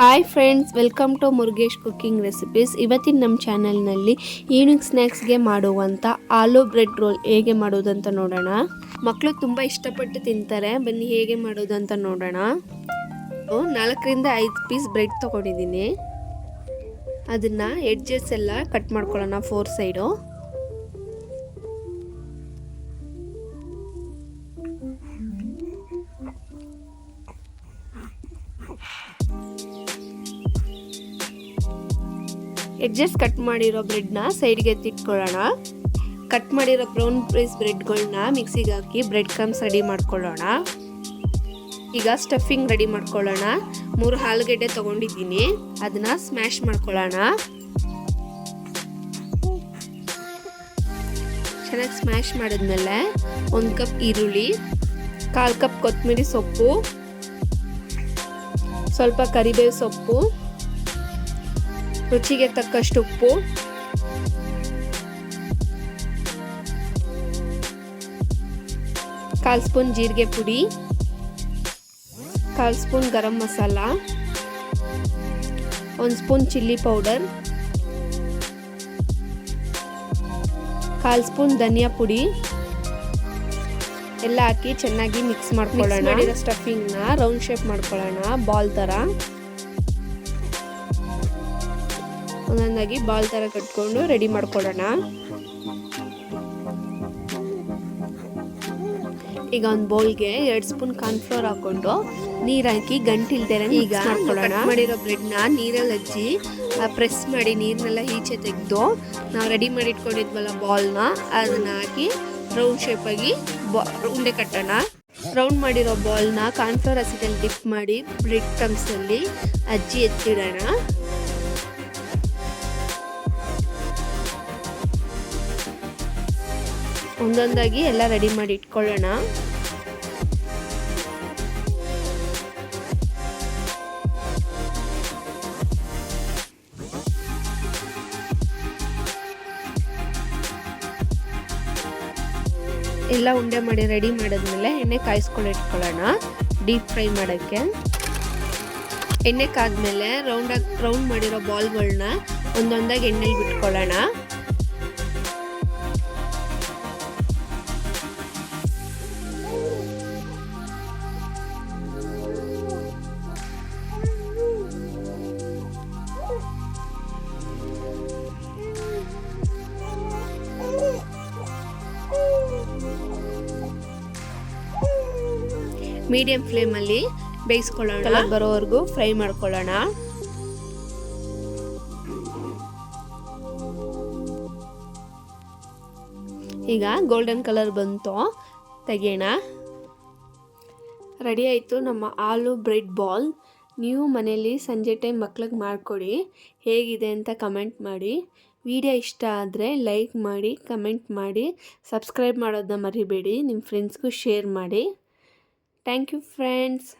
Hi friends welcome to Murugesh cooking recipes ಇವತ್ತಿನ ನಮ್ಮ ಚಾನಲ್ನಲ್ಲಿ ಈವ್ನಿಂಗ್ ಸ್ನ್ಯಾಕ್ಸ್ಗೆ ಮಾಡುವಂಥ ಆಲೂ ಬ್ರೆಡ್ ರೋಲ್ ಹೇಗೆ ಮಾಡೋದಂತ ನೋಡೋಣ. ಮಕ್ಕಳು ತುಂಬ ಇಷ್ಟಪಟ್ಟು ತಿಂತಾರೆ. ಬನ್ನಿ ಹೇಗೆ ಮಾಡೋದಂತ ನೋಡೋಣ. ನಾಲ್ಕರಿಂದ ಐದು ಪೀಸ್ ಬ್ರೆಡ್ ತೊಗೊಂಡಿದ್ದೀನಿ. ಅದನ್ನು ಎಡ್ಜಸ್ ಎಲ್ಲ ಕಟ್ ಮಾಡ್ಕೊಳ್ಳೋಣ ಫೋರ್ ಸೈಡು ಎಡ್ಜಸ್ ಕಟ್ ಮಾಡಿರೋ ಬ್ರೆಡ್ನ ಸೈಡ್ಗೆ ಎತ್ತಿಟ್ಕೊಳ್ಳೋಣ ಕಟ್ ಮಾಡಿರೋ ಬ್ರೌನ್ ರೈಸ್ ಬ್ರೆಡ್ಗಳನ್ನ ಮಿಕ್ಸಿಗೆ ಹಾಕಿ ಬ್ರೆಡ್ ಕ್ರಮ್ಸ್ ರೆಡಿ ಮಾಡ್ಕೊಳ್ಳೋಣ. ಈಗ ಸ್ಟಫಿಂಗ್ ರೆಡಿ ಮಾಡ್ಕೊಳ್ಳೋಣ. ಮೂರು ಆಲೂಗೆಡ್ಡೆ ತೊಗೊಂಡಿದ್ದೀನಿ. ಅದನ್ನ ಸ್ಮ್ಯಾಶ್ ಮಾಡ್ಕೊಳ್ಳೋಣ. ಚೆನ್ನಾಗಿ ಸ್ಮ್ಯಾಶ್ ಮಾಡಿದ್ಮೇಲೆ ಒಂದು ಕಪ್ ಈರುಳ್ಳಿ, ಕಾಲು ಕಪ್ ಕೊತ್ತಂಬರಿ ಸೊಪ್ಪು, ಸ್ವಲ್ಪ ಕರಿಬೇವು ಸೊಪ್ಪು ರುಚಿಗೆ ತಕ್ಕಷ್ಟು ಉಪ್ಪು. ಕಾಲು ಸ್ಪೂನ್ ಜೀರಿಗೆ ಪುಡಿ. ಕಾಲು ಸ್ಪೂನ್ ಗರಂ ಮಸಾಲ. ಒಂದು ಸ್ಪೂನ್ ಚಿಲ್ಲಿ ಪೌಡರ್. ಕಾಲು ಸ್ಪೂನ್ ಧನಿಯಾ ಪುಡಿ. ಎಲ್ಲ ಹಾಕಿ ಚೆನ್ನಾಗಿ ಮಿಕ್ಸ್ ಮಾಡ್ಕೊಳ್ಳೋಣ. ಸ್ಟಫಿಂಗ್ನ ರೌಂಡ್ ಶೇಪ್ ಮಾಡ್ಕೊಳ್ಳೋಣ. ಬಾಲ್ ಥರ. ಒಂದೊಂದಾಗಿ ಬಾಲ್ ಥರ ಕಟ್ಕೊಂಡು ರೆಡಿ ಮಾಡ್ಕೊಳ್ಳೋಣ. ಈಗ ಒಂದು ಬೌಲ್ಗೆ ಎರಡು ಸ್ಪೂನ್ ಕಾರ್ನ್ಫ್ಲೋರ್ ಹಾಕೊಂಡು ನೀರು ಹಾಕಿ ಗಂಟಿಲ್ದೇ ಈಗ ಮಾಡ್ಕೊಳ್ಳೋಣ. ಮಾಡಿರೋ ಬ್ರೆಡ್ನ ನೀರಲ್ಲಿ ಹಚ್ಚಿ ಪ್ರೆಸ್ ಮಾಡಿ ನೀರನ್ನೆಲ್ಲ ಈಚೆ ತೆಗೆದು ನಾವು ರೆಡಿ ಮಾಡಿ ಇಟ್ಕೊಂಡಿದ್ವಲ್ಲ ಬಾಲ್ನ ಅದನ್ನ ಹಾಕಿ ರೌಂಡ್ ಶೇಪಾಗಿ ಬಾ ಉಂಡೆ ಕಟ್ಟೋಣ. ರೌಂಡ್ ಮಾಡಿರೋ ಬಾಲ್ನ ಕಾರ್ನ್ಫ್ಲೋರ್ ಹಸಿದಲ್ಲಿ ಡಿಪ್ ಮಾಡಿ ಬ್ರೆಡ್ ಕ್ರಮ್ಸಲ್ಲಿ ಅಜ್ಜಿ ಎತ್ತಿಡೋಣ. ಒಂದೊಂದಾಗಿ ಎಲ್ಲ ರೆಡಿ ಮಾಡಿ ಇಟ್ಕೊಳ್ಳೋಣ. ಎಲ್ಲ ಉಂಡೆ ಮಾಡಿ ರೆಡಿ ಮಾಡಿದ್ಮೇಲೆ ಎಣ್ಣೆ ಕಾಯಿಸ್ಕೊಂಡು ಇಟ್ಕೊಳ್ಳೋಣ. ಡೀಪ್ ಫ್ರೈ ಮಾಡೋಕ್ಕೆ. ಎಣ್ಣೆ ಕಾದ್ಮೇಲೆ ರೌಂಡಾಗಿ ರೌಂಡ್ ಮಾಡಿರೋ ಬಾಲ್ಗಳನ್ನ ಒಂದೊಂದಾಗಿ ಎಣ್ಣೆಲಿ ಬಿಟ್ಕೊಳ್ಳೋಣ. ಮೀಡಿಯಂ ಫ್ಲೇಮಲ್ಲಿ ಬೇಯಿಸ್ಕೊಳ್ಳೋಣ. ಕಲರ್ ಬರೋವರೆಗೂ ಫ್ರೈ ಮಾಡ್ಕೊಳ್ಳೋಣ. ಈಗ ಗೋಲ್ಡನ್ ಕಲರ್ ಬಂತು. ತೆಗೆಯೋಣ. ರೆಡಿ ಆಯಿತು ನಮ್ಮ ಆಲೂ ಬ್ರೆಡ್ ಬಾಲ್. ನೀವು ಮನೆಯಲ್ಲಿ ಸಂಜೆ ಟೈಮ್ ಮಕ್ಳಿಗೆ ಮಾಡಿಕೊಡಿ. ಹೇಗಿದೆ ಅಂತ ಕಮೆಂಟ್ ಮಾಡಿ. ವಿಡಿಯೋ ಇಷ್ಟ ಆದರೆ ಲೈಕ್ ಮಾಡಿ ಕಮೆಂಟ್ ಮಾಡಿ. ಸಬ್ಸ್ಕ್ರೈಬ್ ಮಾಡೋದನ್ನ ಮರಿಬೇಡಿ. ನಿಮ್ಮ ಫ್ರೆಂಡ್ಸ್ಗೂ ಶೇರ್ ಮಾಡಿ. Thank you friends.